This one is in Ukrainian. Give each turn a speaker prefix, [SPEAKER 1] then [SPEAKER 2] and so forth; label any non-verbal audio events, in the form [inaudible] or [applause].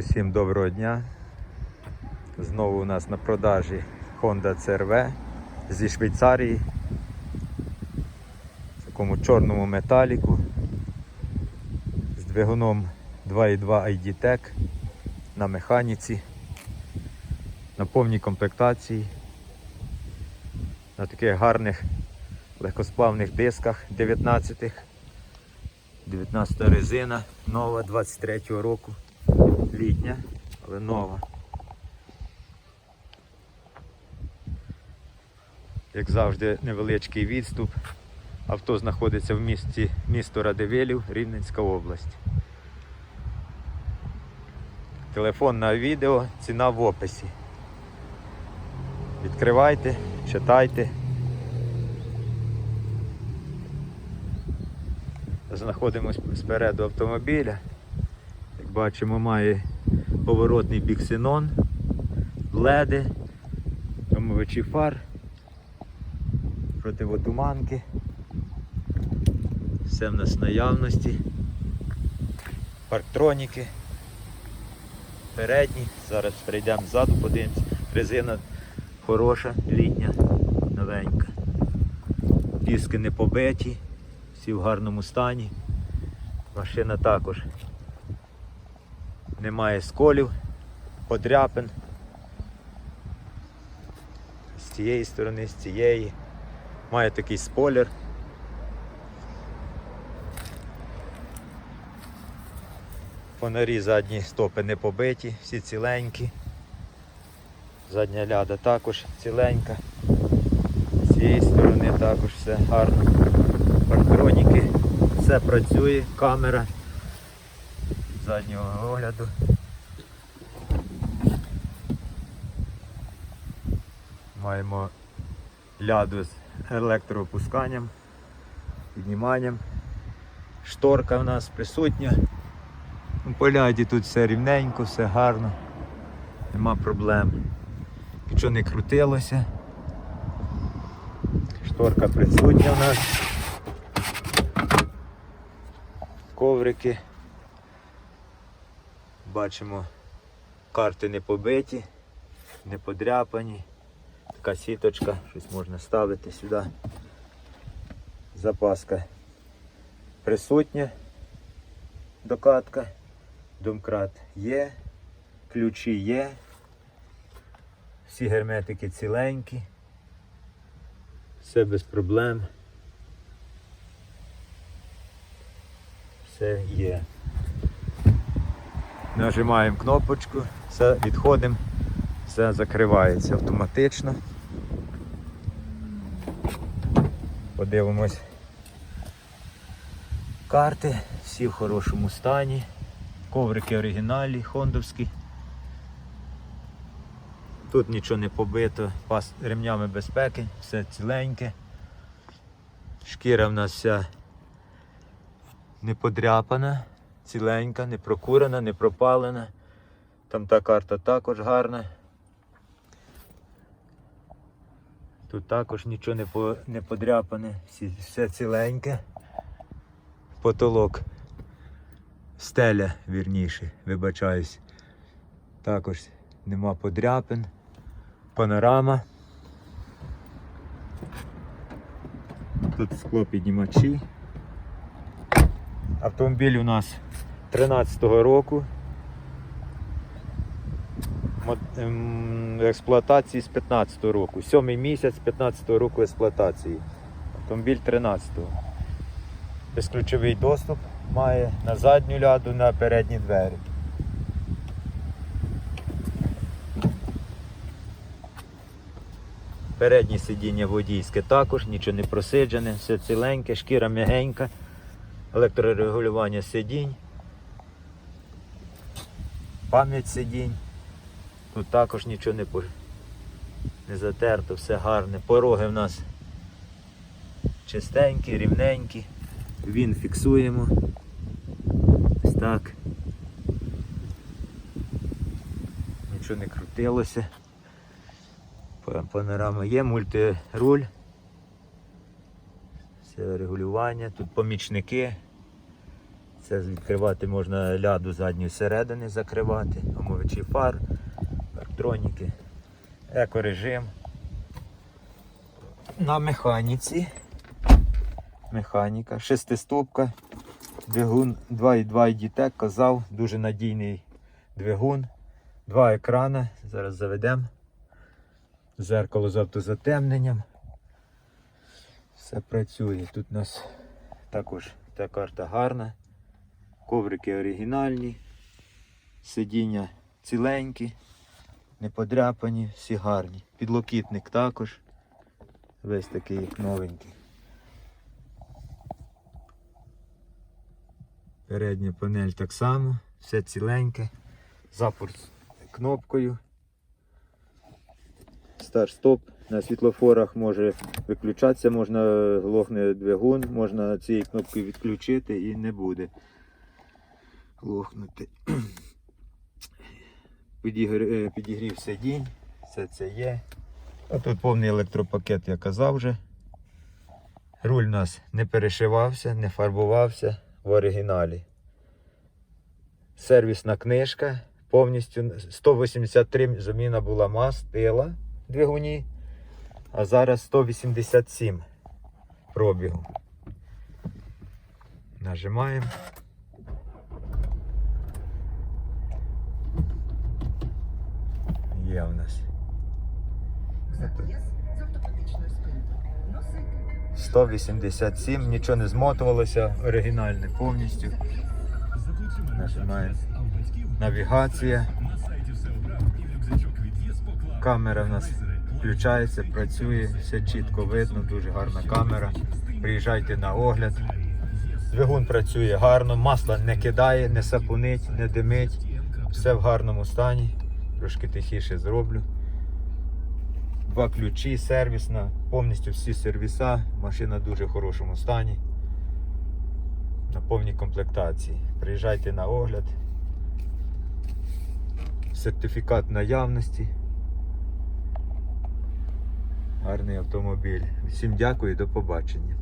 [SPEAKER 1] Усім доброго дня. Знову у нас на продажі Honda CRV зі Швейцарії. В такому чорному металіку з двигуном 2.2 ID-Tech на механіці, на повній комплектації, на таких гарних легкосплавних дисках 19-х. 19 резина, нова 23-го року. Літня, але нова. Як завжди, невеличкий відступ. Авто знаходиться в місті місто Радивилів, Рівненська область. Телефон на відео, ціна в описі. Відкривайте, читайте. Знаходимось спереду автомобіля. Бачимо, має поворотний біксенон, леди, омивачі фар, противотуманки. Все в нас наявності. Парктроніки. Передні. Зараз прийдемо ззаду, подивимось. Резина хороша, літня, новенька. Диски не побиті, всі в гарному стані. Машина також немає сколів, подряпин. З цієї сторони, з цієї. Має такий спойлер. Фонарі задні стопи не побиті, всі ціленькі. Задня ляда також ціленька. З цієї сторони також все гарно. Парктроніки, все працює, камера заднього огляду. Маємо ляду з електроопусканням, підніманням. Шторка в нас присутня. По ляді тут все рівненько, все гарно, нема проблем. Нічого не крутилося. Шторка присутня в нас. Коврики. Бачимо, карти не побиті, не подряпані. Така сіточка, щось можна ставити сюди. Запаска присутня, докатка, домкрат є, ключі є, всі герметики ціленькі, все без проблем. Все є. Нажимаємо кнопочку, все відходимо, все закривається автоматично. Подивимось. Карти, всі в хорошому стані. Коврики оригінальні, хондовські. Тут нічого не побито, пас ремнями безпеки, все ціленьке. Шкіра в нас вся не подряпана, ціленька, не прокурена, не пропалена. Там та карта також гарна. Тут також нічого не, по, не подряпане, все ціленьке. Потолок. Стеля, вірніше, вибачаюсь. Також нема подряпин. Панорама. Тут скло піднімачі. Автомобіль у нас 13-го року. Ем, Експлуатації з 15-го року. Сьомий місяць 15-го року експлуатації. Автомобіль 13-го. Безключовий доступ має на задню ляду, на передні двері. Переднє сидіння водійське також, нічого не просиджене, все ціленьке, шкіра м'ягенька, електрорегулювання сидінь, пам'ять сидінь. Тут також нічого не, не затерто, все гарне. Пороги в нас чистенькі, рівненькі. Він фіксуємо. Ось так. Нічого не крутилося. Панорама є, мультируль. Все регулювання, тут помічники. Це відкривати можна ляду задньої середини закривати, омовичі фар, електроніки, екорежим. На механіці. Механіка, шестиступка, двигун 2.2 DTEC, казав, дуже надійний двигун, два екрани, зараз заведемо. Зеркало з автозатемненням. Все працює. Тут у нас також та карта гарна. Коврики оригінальні, сидіння ціленькі, не подряпані, всі гарні. Підлокітник також. Весь такий новенький. Передня панель так само, все ціленьке. Запуск кнопкою. Старт-стоп. На світлофорах може виключатися, можна глохне двигун, можна цією кнопкою відключити і не буде глохнути. [clears throat] Підігр- е, Підігрів сидінь, все це є. А тут повний електропакет, я казав вже. Руль у нас не перешивався, не фарбувався в оригіналі. Сервісна книжка. Повністю 183 заміна була мастила двигуні, а зараз 187 пробігу. Нажимаємо. Є у нас.
[SPEAKER 2] Зав'яз з автоматичною спинкою. Носики.
[SPEAKER 1] 187, нічого не змотувалося, оригінальне повністю. Нажимаємо. Навігація. Камера в нас включається, працює, все чітко видно, дуже гарна камера. Приїжджайте на огляд. Двигун працює гарно, масло не кидає, не сапунить, не димить. Все в гарному стані. Трошки тихіше зроблю. Два ключі, сервісна, повністю всі сервіса. Машина в дуже хорошому стані. На повній комплектації. Приїжджайте на огляд. Сертифікат наявності. Гарний автомобіль. Всім дякую до побачення.